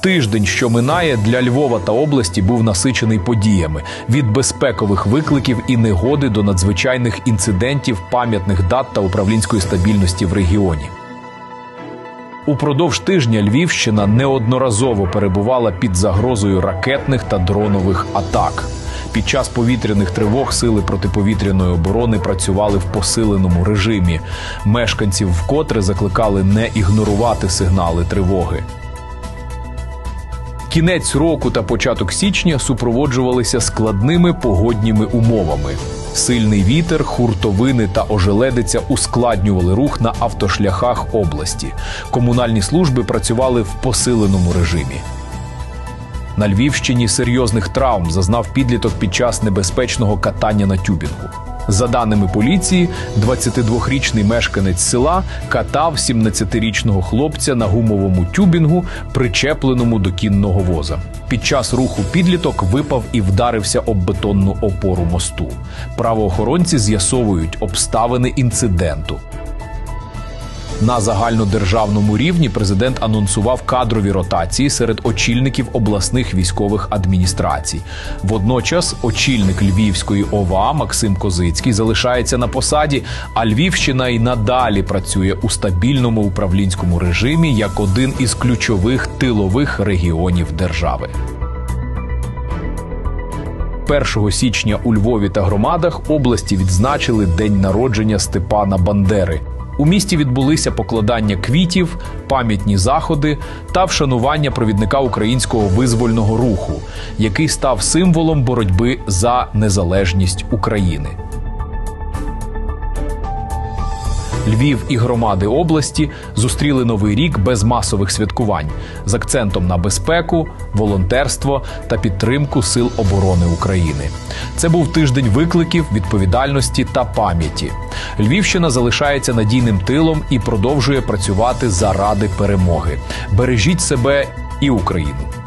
Тиждень, що минає, для Львова та області був насичений подіями від безпекових викликів і негоди до надзвичайних інцидентів, пам'ятних дат та управлінської стабільності в регіоні. Упродовж тижня Львівщина неодноразово перебувала під загрозою ракетних та дронових атак. Під час повітряних тривог сили протиповітряної оборони працювали в посиленому режимі. Мешканців вкотре закликали не ігнорувати сигнали тривоги. Кінець року та початок січня супроводжувалися складними погодніми умовами. Сильний вітер, хуртовини та ожеледиця ускладнювали рух на автошляхах області. Комунальні служби працювали в посиленому режимі. На Львівщині серйозних травм зазнав підліток під час небезпечного катання на тюбінгу. За даними поліції, 22-річний мешканець села катав 17-річного хлопця на гумовому тюбінгу, причепленому до кінного воза. Під час руху підліток випав і вдарився об бетонну опору мосту. Правоохоронці з'ясовують обставини інциденту. На загальнодержавному рівні президент анонсував кадрові ротації серед очільників обласних військових адміністрацій. Водночас, очільник Львівської ОВА Максим Козицький залишається на посаді, а Львівщина й надалі працює у стабільному управлінському режимі як один із ключових тилових регіонів держави. 1 січня у Львові та громадах області відзначили день народження Степана Бандери. У місті відбулися покладання квітів, пам'ятні заходи та вшанування провідника українського визвольного руху, який став символом боротьби за незалежність України. Львів і громади області зустріли новий рік без масових святкувань з акцентом на безпеку, волонтерство та підтримку сил оборони України. Це був тиждень викликів, відповідальності та пам'яті. Львівщина залишається надійним тилом і продовжує працювати заради перемоги. Бережіть себе і Україну.